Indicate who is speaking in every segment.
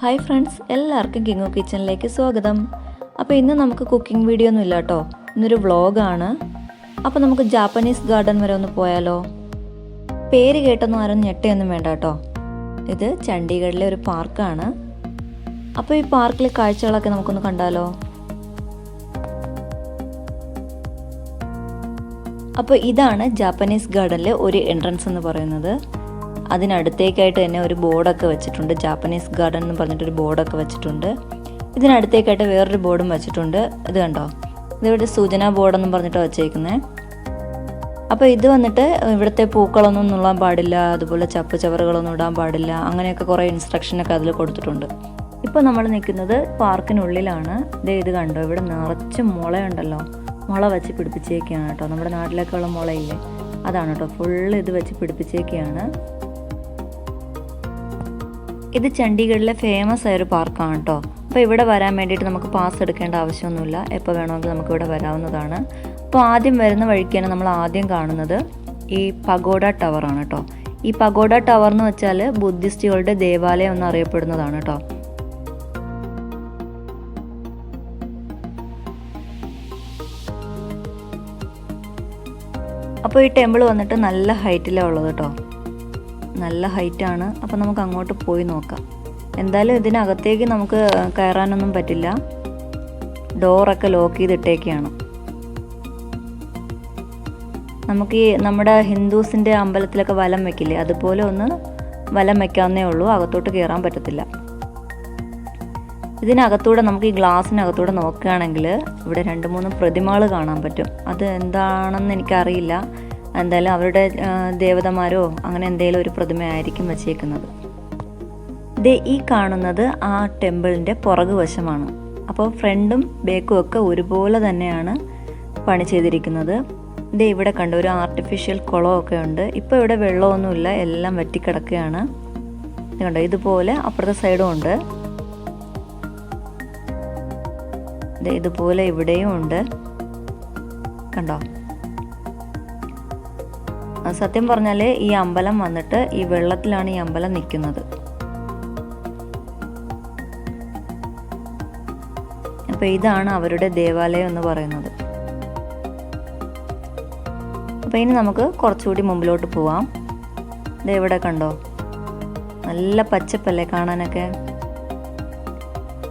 Speaker 1: Hi friends എല്ലാവർക്കും കിങ്ങോ കിച്ചണിലേക്ക് സ്വാഗതം. അപ്പോൾ ഇന്ന് നമുക്ക് കുക്കിംഗ് വീഡിയോ ഒന്നും ഇല്ല കേട്ടോ. ഇന്നൊരു വ്ളോഗാണ്. അപ്പോൾ നമുക്ക് ജാപ്പനീസ് ഗാർഡൻ വരെ ഒന്ന് പോയാലോ? പേര് കേട്ടൊന്നും ആരും ഞെട്ടയൊന്നും വേണ്ട കേട്ടോ. ഇത് ചണ്ഡീഗഡിലെ ഒരു പാർക്കാണ്. അപ്പോൾ ഈ പാർക്കിലെ കാഴ്ചകളൊക്കെ നമുക്കൊന്ന് കണ്ടാലോ? അപ്പോൾ ഇതാണ് ജാപ്പനീസ് ഗാർഡനിലെ ഒരു എൻട്രൻസ് എന്ന് പറയുന്നത്. അതിനടുത്തേക്കായിട്ട് തന്നെ ഒരു ബോർഡൊക്കെ വെച്ചിട്ടുണ്ട്. ജാപ്പനീസ് ഗാർഡൻ എന്ന് പറഞ്ഞിട്ടൊരു ബോർഡൊക്കെ വെച്ചിട്ടുണ്ട്. ഇതിനടുത്തേക്കായിട്ട് വേറൊരു ബോർഡും വെച്ചിട്ടുണ്ട്. ഇത് കണ്ടോ? ഇതിവിടെ സൂചനാ ബോർഡെന്നും പറഞ്ഞിട്ട് വെച്ചേക്കുന്നത് അപ്പോൾ ഇത് വന്നിട്ട് ഇവിടുത്തെ പൂക്കളൊന്നും നുള്ളാൻ പാടില്ല. അതുപോലെ ചപ്പ് ചവറുകളൊന്നും ഇടാൻ പാടില്ല. അങ്ങനെയൊക്കെ കുറേ ഇൻസ്ട്രക്ഷനൊക്കെ അതിൽ കൊടുത്തിട്ടുണ്ട്. ഇപ്പോൾ നമ്മൾ നിൽക്കുന്നത് പാർക്കിനുള്ളിലാണ്. ദേ ഇത് കണ്ടോ? ഇവിടെ നിറച്ച് മുളയുണ്ടല്ലോ. മുള വെച്ച് പിടിപ്പിച്ചേക്കാണ് കേട്ടോ. നമ്മുടെ നാട്ടിലേക്കുള്ള മുളയില്ലേ? അതാണ് കേട്ടോ. ഫുള്ള് ഇത് വെച്ച് പിടിപ്പിച്ചേക്കാണ്. ഇത് ചണ്ഡീഗഡിലെ ഫേമസ് ആയൊരു പാർക്കാണ് കേട്ടോ അപ്പോൾ ഇവിടെ വരാൻ വേണ്ടിയിട്ട് നമുക്ക് പാസ് എടുക്കേണ്ട ആവശ്യമൊന്നുമില്ല. എപ്പോൾ വേണമെങ്കിൽ നമുക്ക് ഇവിടെ വരാവുന്നതാണ്. അപ്പോൾ ആദ്യം വരുന്ന വഴിക്കാണ് നമ്മൾ ആദ്യം കാണുന്നത് ഈ പഗോഡ ടവറാണ് കേട്ടോ ഈ പഗോഡ ടവർ എന്ന് വെച്ചാൽ ബുദ്ധിസ്റ്റുകളുടെ ദേവാലയം എന്ന് അറിയപ്പെടുന്നതാണ് കേട്ടോ അപ്പോൾ ഈ ടെമ്പിൾ വന്നിട്ട് നല്ല ഹൈറ്റിലാണ് ഉള്ളത് കേട്ടോ നല്ല ഹൈറ്റാണ്. അപ്പോൾ നമുക്ക് അങ്ങോട്ട് പോയി നോക്കാം. എന്തായാലും ഇതിനകത്തേക്ക് നമുക്ക് കയറാനൊന്നും പറ്റില്ല. ഡോറൊക്കെ ലോക്ക് ചെയ്തിട്ടേക്കാണ്. നമുക്ക് ഈ നമ്മുടെ ഹിന്ദുസിന്റെ അമ്പലത്തിലൊക്കെ വലം വെക്കില്ലേ? അതുപോലെ ഒന്ന് വലം വെക്കാവുന്നേ ഉള്ളൂ. അകത്തോട്ട് കയറാൻ പറ്റത്തില്ല. ഇതിനകത്തൂടെ നമുക്ക് ഈ ഗ്ലാസ്സിനകത്തൂടെ നോക്കുകയാണെങ്കിൽ ഇവിടെ രണ്ട് മൂന്ന് പ്രതിമകൾ കാണാൻ പറ്റും. അത് എന്താണെന്ന് എനിക്കറിയില്ല. എന്തായാലും അവരുടെ ദേവതമാരോ അങ്ങനെ എന്തെങ്കിലും ഒരു പ്രതിമയായിരിക്കും വച്ചേക്കുന്നത് ദേ ഈ കാണുന്നത് ആ ടെമ്പിളിന്റെ പുറകു വശമാണ്. അപ്പോൾ ഫ്രണ്ടും ബേക്കും ഒക്കെ ഒരുപോലെ തന്നെയാണ് പണി ചെയ്തിരിക്കുന്നത്. ദേ ഇവിടെ കണ്ട ഒരു ആർട്ടിഫിഷ്യൽ കുളമൊക്കെ ഉണ്ട്. ഇപ്പോൾ ഇവിടെ വെള്ളമൊന്നുമില്ല എല്ലാം വറ്റിക്കിടക്കുകയാണ്. കണ്ടോ ഇതുപോലെ അപ്പുറത്തെ സൈഡും ഉണ്ട്. ഇതുപോലെ ഇവിടെയും ഉണ്ട്. കണ്ടോ? സത്യം പറഞ്ഞാൽ ഈ അമ്പലം വന്നിട്ട് ഈ വെള്ളത്തിലാണ് ഈ അമ്പലം നിൽക്കുന്നത് അപ്പോൾ ഇതാണ് അവരുടെ ദേവാലയം എന്ന് പറയുന്നത്. അപ്പോൾ ഇനി നമുക്ക് കുറച്ചുകൂടി മുമ്പിലോട്ട് പോവാം. ഇത് എവിടെ കണ്ടോ? നല്ല പച്ചപ്പല്ലേ കാണാനൊക്കെ?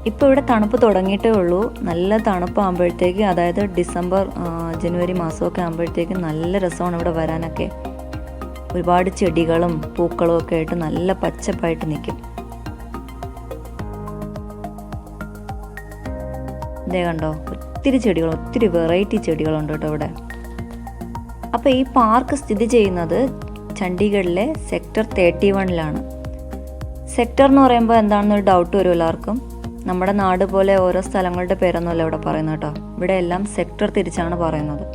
Speaker 1: ഇപ്പോൾ ഇവിടെ തണുപ്പ് തുടങ്ങിയിട്ടേ ഉള്ളൂ. നല്ല തണുപ്പാകുമ്പോഴത്തേക്ക് അതായത് ഡിസംബർ ജനുവരി മാസമൊക്കെ ആകുമ്പോഴത്തേക്ക് നല്ല രസമാണ് ഇവിടെ വരാനൊക്കെ. ഒരുപാട് ചെടികളും പൂക്കളും ഒക്കെ ആയിട്ട് നല്ല പച്ചപ്പായിട്ട് നിൽക്കും ഇതേ കണ്ടോ ഒത്തിരി ചെടികൾ ഒത്തിരി വെറൈറ്റി ചെടികളുണ്ട് കേട്ടോ ഇവിടെ. അപ്പോൾ ഈ പാർക്ക് സ്ഥിതി ചെയ്യുന്നത് ചണ്ഡീഗഡിലെ സെക്ടർ തേർട്ടി വണ്ണിലാണ് സെക്ടർ എന്ന് പറയുമ്പോൾ എന്താണെന്നൊരു ഡൗട്ട് വരും എല്ലാവർക്കും. നമ്മുടെ നാട് പോലെ ഓരോ സ്ഥലങ്ങളുടെ പേരൊന്നുമല്ല ഇവിടെ പറയുന്നത് കേട്ടോ. ഇവിടെ എല്ലാം സെക്ടർ തിരിച്ചാണ് പറയുന്നത്.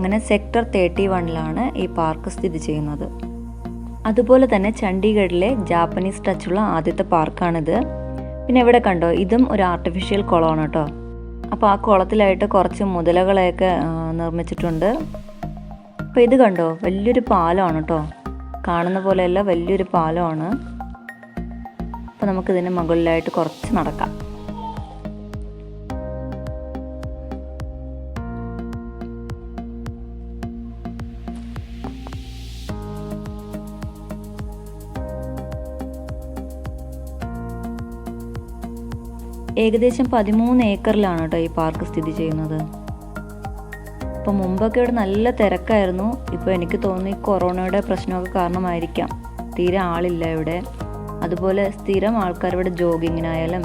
Speaker 1: അങ്ങനെ സെക്ടർ തേർട്ടി വണ്ണിലാണ് ഈ പാർക്ക് സ്ഥിതി ചെയ്യുന്നത്. അതുപോലെ തന്നെ ചണ്ഡീഗഡിലെ ജാപ്പനീസ് ടച്ചുള്ള ആദ്യത്തെ പാർക്കാണിത്. പിന്നെ ഇവിടെ കണ്ടോ ഇതും ഒരു ആർട്ടിഫിഷ്യൽ കുളമാണ് കേട്ടോ. അപ്പോൾ ആ കുളത്തിലായിട്ട് കുറച്ച് മുതലകളെയൊക്കെ നിർമ്മിച്ചിട്ടുണ്ട്. അപ്പോൾ ഇത് കണ്ടോ വലിയൊരു പാലമാണ് കേട്ടോ. കാണുന്ന പോലെയല്ല വലിയൊരു പാലമാണ്. അപ്പോൾ നമുക്കിതിന് മുകളിലായിട്ട് കുറച്ച് നടക്കാം. ഏകദേശം പതിമൂന്ന് ഏക്കറിലാണ് കേട്ടോ ഈ പാർക്ക് സ്ഥിതി ചെയ്യുന്നത്. അപ്പോൾ മുമ്പൊക്കെ ഇവിടെ നല്ല തിരക്കായിരുന്നു. ഇപ്പോൾ എനിക്ക് തോന്നി കൊറോണയുടെ പ്രശ്നമൊക്കെ കാരണമായിരിക്കാം. തീരെ ആളില്ല ഇവിടെ. അതുപോലെ സ്ഥിരം ആൾക്കാർ ഇവിടെ ജോഗിങ്ങിനായാലും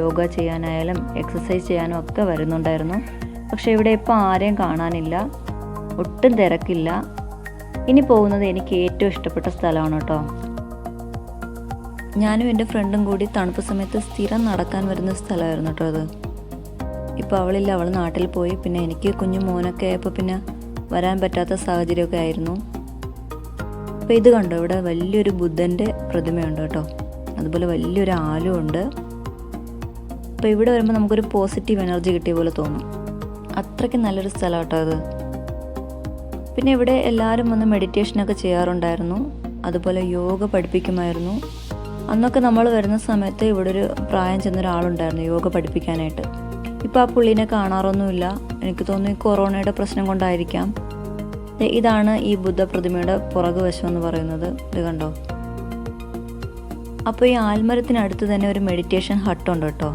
Speaker 1: യോഗ ചെയ്യാനായാലും എക്സസൈസ് ചെയ്യാനും ഒക്കെ വരുന്നുണ്ടായിരുന്നു. പക്ഷേ ഇവിടെ ഇപ്പോൾ ആരെയും കാണാനില്ല. ഒട്ടും തിരക്കില്ല. ഇനി പോകുന്നത് എനിക്ക് ഏറ്റവും ഇഷ്ടപ്പെട്ട സ്ഥലമാണ് കേട്ടോ. ഞാനും എന്റെ ഫ്രണ്ടും കൂടി തണുപ്പ് സമയത്ത് സ്ഥിരം നടക്കാൻ വരുന്ന സ്ഥലമായിരുന്നു കേട്ടോ അത്. ഇപ്പോൾ അവളില്ല അവൾ നാട്ടിൽ പോയി. പിന്നെ എനിക്ക് കുഞ്ഞു മോനൊക്കെ ആയപ്പോൾ പിന്നെ വരാൻ പറ്റാത്ത സാഹചര്യമൊക്കെ ആയിരുന്നു. അപ്പോൾ ഇത് കണ്ടോ? ഇവിടെ വലിയൊരു ബുദ്ധന്റെ പ്രതിമയുണ്ട് കേട്ടോ. അതുപോലെ വലിയൊരു ആലും ഉണ്ട്. അപ്പോൾ ഇവിടെ വരുമ്പോൾ നമുക്കൊരു പോസിറ്റീവ് എനർജി കിട്ടിയ പോലെ തോന്നും. അത്രയ്ക്ക് നല്ലൊരു സ്ഥലം കേട്ടോ അത്. പിന്നെ ഇവിടെ എല്ലാവരും വന്ന് മെഡിറ്റേഷനൊക്കെ ചെയ്യാറുണ്ടായിരുന്നു. അതുപോലെ യോഗ പഠിപ്പിക്കുമായിരുന്നു. അന്നൊക്കെ നമ്മൾ വരുന്ന സമയത്ത് ഇവിടെ ഒരു പ്രായം ചെന്ന ഒരാളുണ്ടായിരുന്നു യോഗ പഠിപ്പിക്കാനായിട്ട്. ഇപ്പോൾ ആ പുള്ളീനെ കാണാറൊന്നുമില്ല. എനിക്ക് തോന്നുന്നു കൊറോണയുടെ പ്രശ്നം കൊണ്ടായിരിക്കാം. ഇതാണ് ഈ ബുദ്ധ പ്രതിമയുടെ പുറകു വശം എന്ന് പറയുന്നത്. ഇത് കണ്ടോ? അപ്പോൾ ഈ ആൽമരത്തിനടുത്ത് തന്നെ ഒരു മെഡിറ്റേഷൻ ഹട്ടുണ്ട് കേട്ടോ.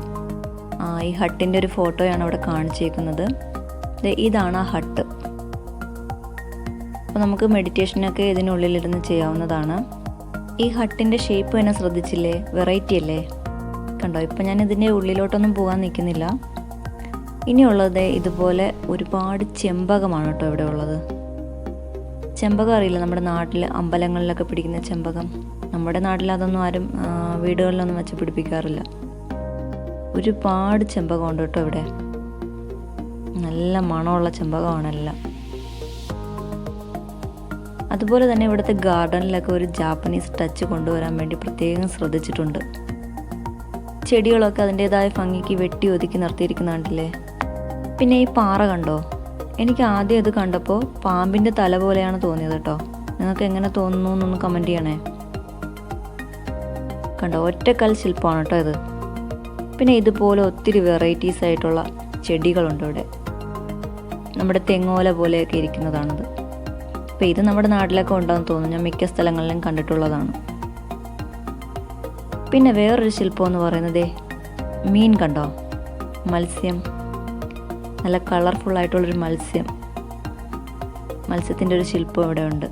Speaker 1: ആ ഈ ഹട്ടിന്റെ ഒരു ഫോട്ടോയാണ് അവിടെ കാണിച്ചേക്കുന്നത്. ഇതാണ് ആ ഹട്ട് അപ്പോൾ നമുക്ക് മെഡിറ്റേഷനൊക്കെ ഇതിനുള്ളിലിരുന്ന് ചെയ്യാവുന്നതാണ്. ഈ ഹട്ടിന്റെ ഷേപ്പ് തന്നെ ശ്രദ്ധിച്ചില്ലേ? വെറൈറ്റി അല്ലേ? കണ്ടോ ഇപ്പം ഞാൻ ഇതിന്റെ ഉള്ളിലോട്ടൊന്നും പോകാൻ നിൽക്കുന്നില്ല. ഇനിയുള്ളത് ഇതുപോലെ ഒരുപാട് ചെമ്പകമാണ് കേട്ടോ ഇവിടെ ഉള്ളത്. ചെമ്പകം അറിയില്ല നമ്മുടെ നാട്ടിൽ അമ്പലങ്ങളിലൊക്കെ പിടിക്കുന്ന ചെമ്പകം? നമ്മുടെ നാട്ടിൽ അതൊന്നും ആരും വീടുകളിലൊന്നും വെച്ച് പിടിപ്പിക്കാറില്ല. ഒരുപാട് ചെമ്പകമുണ്ട് കേട്ടോ ഇവിടെ. നല്ല മണമുള്ള ചെമ്പകമാണെല്ലാം. അതുപോലെ തന്നെ ഇവിടുത്തെ ഗാർഡനിലൊക്കെ ഒരു ജാപ്പനീസ് ടച്ച് കൊണ്ടുവരാൻ വേണ്ടി പ്രത്യേകം ശ്രദ്ധിച്ചിട്ടുണ്ട്. ചെടികളൊക്കെ അതിന്റെതായ ഭംഗിക്ക് വെട്ടി ഒതുക്കി നിർത്തിയിരിക്കുന്ന കണ്ടില്ലേ പിന്നെ ഈ പാറ കണ്ടോ? എനിക്ക് ആദ്യം ഇത് കണ്ടപ്പോൾ പാമ്പിന്റെ തല പോലെയാണ് തോന്നിയത് കേട്ടോ. നിങ്ങൾക്ക് എങ്ങനെ തോന്നുന്നു എന്നൊന്ന് കമന്റ് ചെയ്യണേ. കണ്ടോ ഒറ്റക്കൽ ശില്പമാണ് കേട്ടോ ഇത്. പിന്നെ ഇതുപോലെ ഒത്തിരി വെറൈറ്റീസ് ആയിട്ടുള്ള ചെടികളുണ്ട് ഇവിടെ. നമ്മുടെ തെങ്ങോല പോലെയൊക്കെ ഇരിക്കുന്നതാണിത്. അപ്പോൾ ഇത് നമ്മുടെ നാട്ടിലൊക്കെ ഉണ്ടെന്ന് തോന്നുന്നു. ഞാൻ മിക്ക സ്ഥലങ്ങളിലും കണ്ടിട്ടുള്ളതാണ്. പിന്നെ വേറൊരു ശില്പം എന്ന് പറയുന്നത് മീൻ കണ്ടോ? മത്സ്യം. നല്ല കളർഫുൾ മത്സ്യം. മത്സ്യത്തിന്റെ ഒരു ശില്പം ഇവിടെ ഉണ്ട്.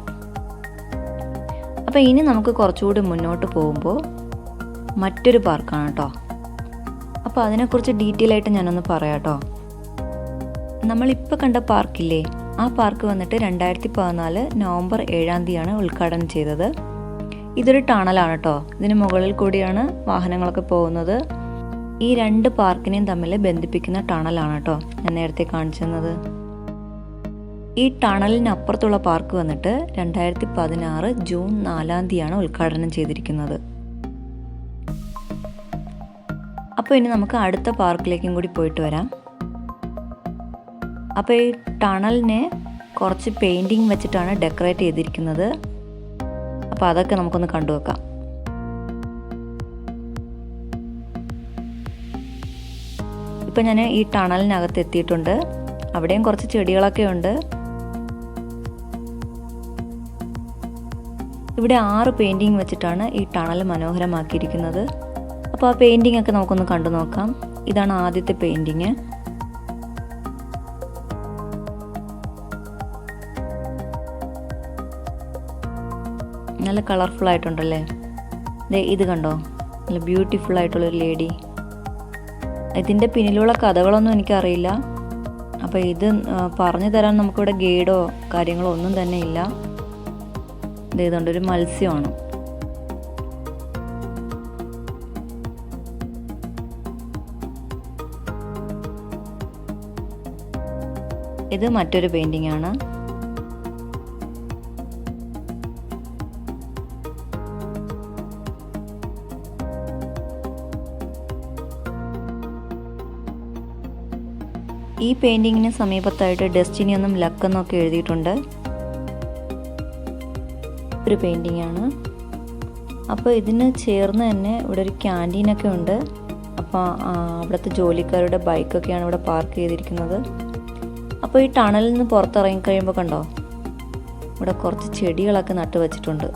Speaker 1: അപ്പോൾ ഇനി നമുക്ക് കുറച്ചുകൂടി മുന്നോട്ട് പോകുമ്പോൾ മറ്റൊരു പാർക്കാണ് കേട്ടോ. അപ്പോൾ അതിനെക്കുറിച്ച് ഡീറ്റെയിൽ ആയിട്ട് ഞാനൊന്ന് പറയാം കേട്ടോ. നമ്മളിപ്പോൾ കണ്ട പാർക്കില്ലേ? ആ പാർക്ക് വന്നിട്ട് രണ്ടായിരത്തി പതിനാല് നവംബർ ഏഴാം തീയതിയാണ് ഉദ്ഘാടനം ചെയ്തത്. ഇതൊരു ടണലാണ് കേട്ടോ ഇതിന് മുകളിൽ കൂടിയാണ് വാഹനങ്ങളൊക്കെ പോകുന്നത്. ഈ രണ്ട് പാർക്കിനെയും തമ്മിൽ ബന്ധിപ്പിക്കുന്ന ടണലാണ് കേട്ടോ ഞാൻ നേരത്തെ കാണിച്ചത് ഈ ടണലിനപ്പുറത്തുള്ള പാർക്ക് വന്നിട്ട് രണ്ടായിരത്തി പതിനാറ് ജൂൺ നാലാം തീയതിയാണ് ഉദ്ഘാടനം ചെയ്തിരിക്കുന്നത്. അപ്പോൾ ഇനി നമുക്ക് അടുത്ത പാർക്കിലേക്കും കൂടി പോയിട്ട് വരാം. അപ്പോൾ ഈ ടണലിനെ കുറച്ച് പെയിന്റിങ് വെച്ചിട്ടാണ് ഡെക്കറേറ്റ് ചെയ്തിരിക്കുന്നത്. അപ്പോൾ അതൊക്കെ നമുക്കൊന്ന് കണ്ടു വെക്കാം ഇപ്പം ഞാൻ ഈ ടണലിനകത്ത് എത്തിയിട്ടുണ്ട്. അവിടെയും കുറച്ച് ചെടികളൊക്കെ ഉണ്ട്. ഇവിടെ ആറ് പെയിന്റിങ് വെച്ചിട്ടാണ് ഈ ടണൽ മനോഹരമാക്കിയിരിക്കുന്നത്. അപ്പോൾ ആ പെയിന്റിംഗ് ഒക്കെ നമുക്കൊന്ന് കണ്ടു നോക്കാം. ഇതാണ് ആദ്യത്തെ പെയിന്റിങ് നല്ല കളർഫുൾ ആയിട്ടുണ്ടല്ലേ? ഇത് കണ്ടോ? നല്ല ബ്യൂട്ടിഫുൾ ആയിട്ടുള്ളൊരു ലേഡി ഇതിന്റെ പിന്നിലുള്ള കഥകളൊന്നും എനിക്കറിയില്ല. അപ്പോൾ ഇത് പറഞ്ഞു തരാൻ നമുക്കിവിടെ ഗൈഡോ കാര്യങ്ങളോ ഒന്നും തന്നെ ഇല്ല. ഇത് ഇതുകൊണ്ട് ഒരു മത്സ്യമാണ്. ഇത് മറ്റൊരു പെയിന്റിംഗ് ആണ്. പെയിന്റിങ്ങിന് സമീപത്തായിട്ട് ഡെസ്റ്റിനി ഒന്നും ലക്ക് എന്നൊക്കെ എഴുതിയിട്ടുണ്ട്. ഒരു പെയിന്റിംഗ് ആണ്. അപ്പോൾ ഇതിന് ചേർന്ന് തന്നെ ഇവിടെ ഒരു ക്യാന്റീനൊക്കെ ഉണ്ട്. അപ്പോൾ അവിടുത്തെ ജോലിക്കാരുടെ ബൈക്കൊക്കെയാണ് ഇവിടെ പാർക്ക് ചെയ്തിരിക്കുന്നത്. അപ്പോൾ ഈ ടണലിൽ നിന്ന് പുറത്തിറങ്ങി കഴിയുമ്പോൾ കണ്ടോ? ഇവിടെ കുറച്ച് ചെടികളൊക്കെ നട്ടു വച്ചിട്ടുണ്ട്.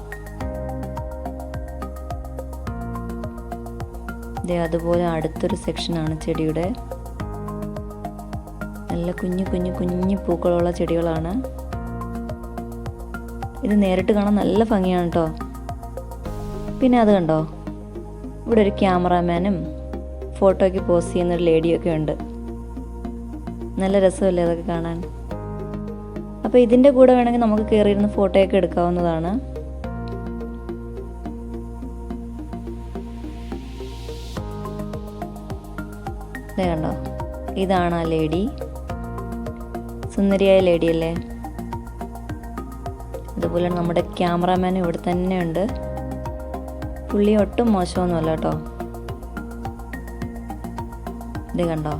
Speaker 1: അതുപോലെ അടുത്തൊരു സെക്ഷനാണ് ചെടിയുടെ. നല്ല കുഞ്ഞു കുഞ്ഞു കുഞ്ഞു പൂക്കളുള്ള ചെടികളാണ്. ഇത് നേരിട്ട് കാണാൻ നല്ല ഭംഗിയാണ് കേട്ടോ പിന്നെ അത് കണ്ടോ? ഇവിടെ ഒരു ക്യാമറാമാനും ഫോട്ടോയ്ക്ക് പോസ്റ്റ് ചെയ്യുന്നൊരു ലേഡിയൊക്കെ ഉണ്ട്. നല്ല രസമല്ലേ അതൊക്കെ കാണാൻ? അപ്പോൾ ഇതിന്റെ കൂടെ വേണമെങ്കിൽ നമുക്ക് കയറിയിരുന്ന് ഫോട്ടോയൊക്കെ എടുക്കാവുന്നതാണ്. കണ്ടോ? ഇതാണ് ആ ലേഡി. സുന്ദരിയായ ലേഡിയല്ലേ? അതുപോലെ നമ്മുടെ ക്യാമറാമാൻ ഇവിടെ തന്നെ ഉണ്ട് പുള്ളി ഒട്ടും മോശമൊന്നുമല്ല കേട്ടോ. ഇത് കണ്ടോ?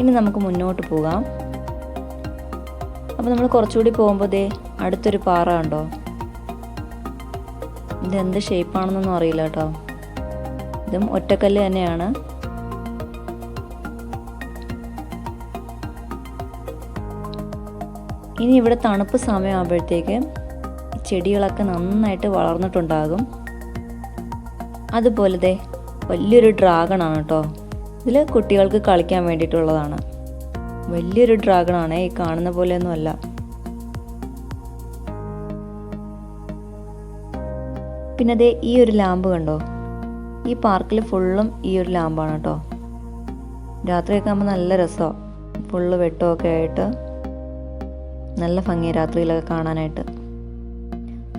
Speaker 1: ഇനി നമുക്ക് മുന്നോട്ട് പോകാം. അപ്പോൾ നമ്മൾ കുറച്ചുകൂടി പോകുമ്പോൾ ദേ അടുത്തൊരു പാറ കണ്ടോ? ഇതെന്ത് ഷേപ്പാണെന്നൊന്നും അറിയില്ല കേട്ടോ. ഇതും ഒറ്റക്കല്ല് തന്നെയാണ്. ഇനി ഇവിടെ തണുപ്പ് സമയമാകുമ്പോഴത്തേക്ക് ചെടികളൊക്കെ നന്നായിട്ട് വളർന്നിട്ടുണ്ടാകും. അതുപോലെ ദേ വലിയൊരു ഡ്രാഗൺ ആണ് കേട്ടോ. ഇതിൽ കുട്ടികൾക്ക് കളിക്കാൻ വേണ്ടിയിട്ടുള്ളതാണ്. വലിയൊരു ഡ്രാഗൺ ആണ് ഈ കാണുന്ന പോലെയൊന്നും പിന്നെ അതേ ഈ ഒരു ലാമ്പ് കണ്ടോ? ഈ പാർക്കിൽ ഫുള്ളും ഈ ഒരു ലാമ്പാണ് കേട്ടോ. രാത്രിയൊക്കെ ആകുമ്പോൾ നല്ല രസമാണ് ഫുള്ള് വെട്ടമൊക്കെ ആയിട്ട് നല്ല ഭംഗി രാത്രിയിലൊക്കെ കാണാനായിട്ട്.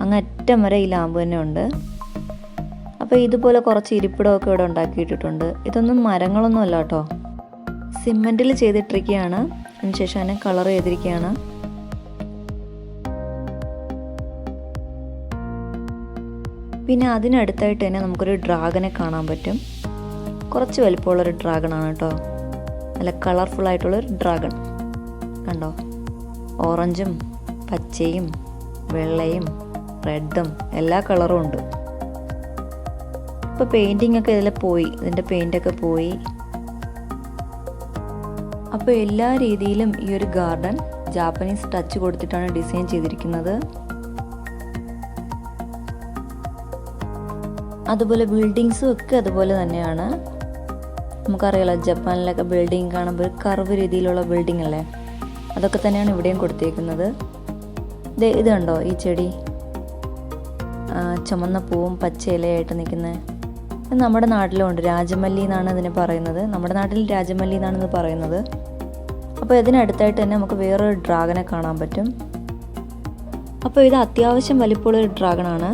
Speaker 1: അങ്ങ് അറ്റം വരെ ഈ ലാമ്പ് തന്നെ ഉണ്ട്. അപ്പോൾ ഇതുപോലെ കുറച്ച് ഇരിപ്പിടമൊക്കെ ഇവിടെ ഉണ്ടാക്കിയിട്ടിട്ടുണ്ട്. ഇതൊന്നും മരങ്ങളൊന്നും അല്ല കേട്ടോ. സിമെന്റിൽ ചെയ്തിട്ടിരിക്കുകയാണ് അതിനുശേഷം അതിനെ കളർ ചെയ്തിരിക്കുകയാണ് പിന്നെ അതിനടുത്തായിട്ട് തന്നെ നമുക്കൊരു ഡ്രാഗനെ കാണാൻ പറ്റും. കുറച്ച് വലിപ്പമുള്ളൊരു ഡ്രാഗണാണ് കേട്ടോ. നല്ല കളർഫുൾ ആയിട്ടുള്ളൊരു ഡ്രാഗൺ കണ്ടോ? ഓറഞ്ചും പച്ചയും വെള്ളയും റെഡും എല്ലാ കളറും ഉണ്ട്. ഇപ്പോൾ പെയിന്റിംഗ് ഒക്കെ ഇതിൽ പോയി ഇതിന്റെ പെയിന്റൊക്കെ പോയി. അപ്പോൾ എല്ലാ രീതിയിലും ഈ ഒരു ഗാർഡൻ ജാപ്പനീസ് ടച്ച് കൊടുത്തിട്ടാണ് ഡിസൈൻ ചെയ്തിരിക്കുന്നത്. അതുപോലെ ബിൽഡിങ്സും ഒക്കെ അതുപോലെ തന്നെയാണ്. നമുക്കറിയാലോ ജപ്പാനിലൊക്കെ ബിൽഡിംഗ് കാണുമ്പോൾ കർവ് രീതിയിലുള്ള ബിൽഡിംഗ് അല്ലേ? അതൊക്കെ തന്നെയാണ് ഇവിടെയും കൊടുത്തേക്കുന്നത്. ഇത് ഇത് കണ്ടോ ഈ ചെടി? ചുമന്ന പൂവും പച്ച ഇലയായിട്ട് നിൽക്കുന്നത് നമ്മുടെ നാട്ടിലുണ്ട്. രാജമല്ലി എന്നാണ് ഇതിനെ പറയുന്നത്. നമ്മുടെ നാട്ടിൽ രാജമല്ലി എന്നാണ് ഇത് പറയുന്നത്. അപ്പോൾ ഇതിനടുത്തായിട്ട് തന്നെ നമുക്ക് വേറൊരു ഡ്രാഗനെ കാണാൻ പറ്റും. അപ്പോൾ ഇത് അത്യാവശ്യം വലിപ്പമുള്ള ഡ്രാഗണാണ്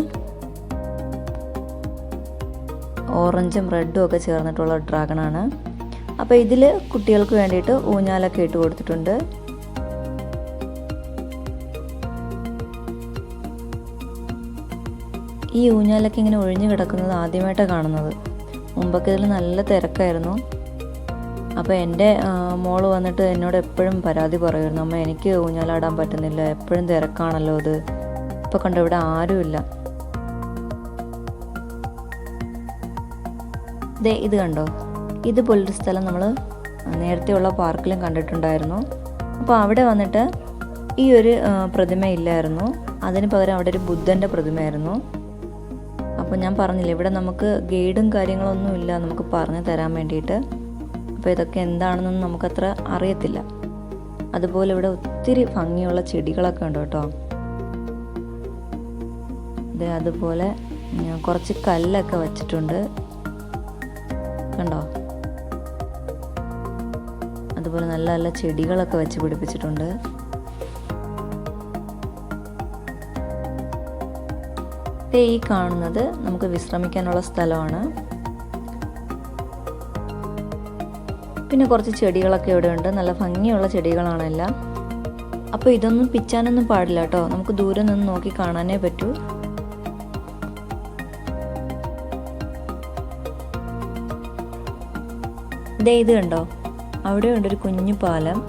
Speaker 1: ഓറഞ്ചും റെഡും ഒക്കെ ചേർന്നിട്ടുള്ള ഡ്രാഗണാണ്. അപ്പോൾ ഇതിൽ കുട്ടികൾക്ക് വേണ്ടിയിട്ട് ഊഞ്ഞാലൊക്കെ ഇട്ട് കൊടുത്തിട്ടുണ്ട്. ഈ ഊഞ്ഞാലൊക്കെ ഇങ്ങനെ ഒഴിഞ്ഞു കിടക്കുന്നത് ആദ്യമായിട്ടാണ് കാണുന്നത്. മുമ്പൊക്കെ ഇതിൽ നല്ല തിരക്കായിരുന്നു. അപ്പോൾ എന്റെ മോൾ വന്നിട്ട് എന്നോട് എപ്പോഴും പരാതി പറയുമായിരുന്നു അമ്മ എനിക്ക് ഊഞ്ഞാലാടാൻ പറ്റുന്നില്ല എപ്പോഴും തിരക്കാണല്ലോ ഇത്. ഇപ്പോൾ കണ്ടോ ഇവിടെ ആരുമില്ല. ദേ ഇത് കണ്ടോ? ഇതുപോലൊരു സ്ഥലം നമ്മൾ നേരത്തെയുള്ള പാർക്കിലും കണ്ടിട്ടുണ്ടായിരുന്നു. അപ്പോൾ അവിടെ വന്നിട്ട് ഈ ഒരു പ്രതിമ ഇല്ലായിരുന്നു അതിന് പകരം അവിടെ ഒരു ബുദ്ധന്റെ പ്രതിമയായിരുന്നു. അപ്പോൾ ഞാൻ പറഞ്ഞില്ല ഇവിടെ നമുക്ക് ഗൈഡും കാര്യങ്ങളൊന്നും ഇല്ല നമുക്ക് പറഞ്ഞു തരാൻ വേണ്ടിയിട്ട്. അപ്പോൾ ഇതൊക്കെ എന്താണെന്നൊന്നും നമുക്കത്ര അറിയത്തില്ല. അതുപോലെ ഇവിടെ ഒത്തിരി ഭംഗിയുള്ള ചെടികളൊക്കെ ഉണ്ട് കേട്ടോ. അതെ അതുപോലെ കുറച്ച് കല്ലൊക്കെ വച്ചിട്ടുണ്ട്. കണ്ടോ? അതുപോലെ നല്ല നല്ല ചെടികളൊക്കെ വെച്ച് പിടിപ്പിച്ചിട്ടുണ്ട്. ഈ കാണുന്നത് നമുക്ക് വിശ്രമിക്കാനുള്ള സ്ഥലമാണ്. പിന്നെ കുറച്ച് ചെടികളൊക്കെ ഇവിടെ ഉണ്ട്. നല്ല ഭംഗിയുള്ള ചെടികളാണ് എല്ലാം. അപ്പോൾ ഇതൊന്നും പിച്ചാനൊന്നും പാടില്ല കേട്ടോ. നമുക്ക് ദൂരെ നിന്ന് നോക്കി കാണാനേ പറ്റൂ. ദേ ഇത് കണ്ടോ? അവിടെ ഉണ്ട് ഒരു കുഞ്ഞു പാലം.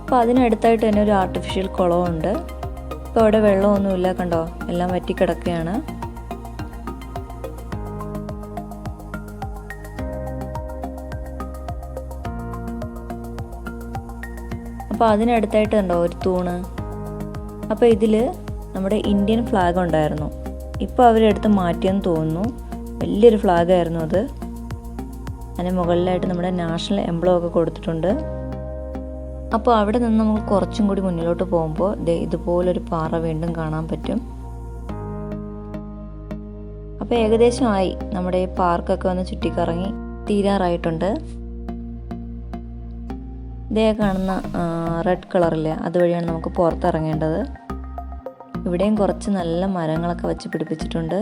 Speaker 1: അപ്പോൾ അതിനടുത്തായിട്ട് തന്നെ ഒരു ആർട്ടിഫിഷ്യൽ കുളമുണ്ട് ഇപ്പോൾ അവിടെ വെള്ളമൊന്നുമില്ല കണ്ടോ? എല്ലാം വറ്റിക്കിടക്കുകയാണ്. അപ്പോൾ അതിനടുത്തായിട്ട് കണ്ടോ ഒരു തൂണ്. അപ്പോൾ ഇതിൽ നമ്മുടെ ഇന്ത്യൻ ഫ്ലാഗ് ഉണ്ടായിരുന്നു. ഇപ്പോൾ അവരെടുത്ത് മാറ്റിയെന്ന് തോന്നുന്നു. വലിയൊരു ഫ്ലാഗായിരുന്നു അത്. അതിന് മുകളിലായിട്ട് നമ്മുടെ നാഷണൽ എംബ്ലം ഒക്കെ കൊടുത്തിട്ടുണ്ട്. അപ്പോൾ അവിടെ നിന്ന് നമ്മൾ കുറച്ചും കൂടി മുന്നിലോട്ട് പോകുമ്പോൾ ഇതുപോലൊരു പാറ വീണ്ടും കാണാൻ പറ്റും. അപ്പോൾ ഏകദേശമായി നമ്മുടെ ഈ പാർക്കൊക്കെ ഒന്ന് ചുറ്റിക്കറങ്ങി തീരാറായിട്ടുണ്ട്. ഇതേ കാണുന്ന റെഡ് കളറില്ലേ? അതുവഴിയാണ് നമുക്ക് പുറത്തിറങ്ങേണ്ടത്. ഇവിടെയും കുറച്ച് നല്ല മരങ്ങളൊക്കെ വെച്ച് പിടിപ്പിച്ചിട്ടുണ്ട്.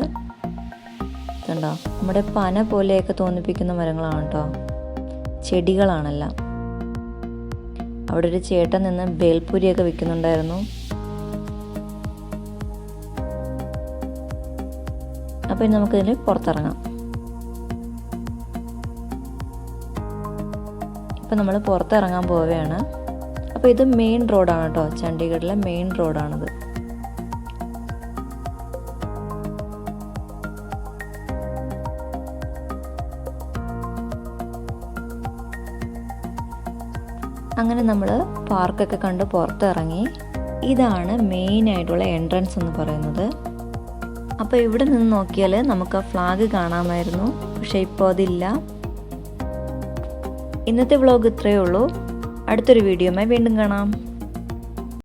Speaker 1: ഇതുണ്ടോ നമ്മുടെ പന പോലെയൊക്കെ തോന്നിപ്പിക്കുന്ന മരങ്ങളാണ് കേട്ടോ. ചെടികളാണല്ല. അവിടെ ഒരു ചേട്ടൻ നിന്ന് ബേൽപൂരിയൊക്കെ വിൽക്കുന്നുണ്ടായിരുന്നു. അപ്പോൾ ഇനി നമുക്കിതിൽ പുറത്തിറങ്ങാം. ഇപ്പം നമ്മൾ പുറത്തിറങ്ങാൻ പോവുകയാണ്. അപ്പോൾ ഇത് മെയിൻ റോഡാണ് കേട്ടോ. ചണ്ഡീഗഡിലെ മെയിൻ റോഡാണിത് അങ്ങനെ നമ്മൾ പാർക്കൊക്കെ കണ്ട് പുറത്തിറങ്ങി. ഇതാണ് മെയിൻ ആയിട്ടുള്ള എൻട്രൻസ് എന്ന് പറയുന്നത്. അപ്പോൾ ഇവിടെ നിന്ന് നോക്കിയാൽ നമുക്ക് ഫ്ലാഗ് കാണാമായിരുന്നു. പക്ഷേ ഇപ്പോൾ അതില്ല. ഇന്നത്തെ വ്ളോഗ് ഇത്രയേ ഉള്ളൂ. അടുത്തൊരു വീഡിയോമായി വീണ്ടും കാണാം.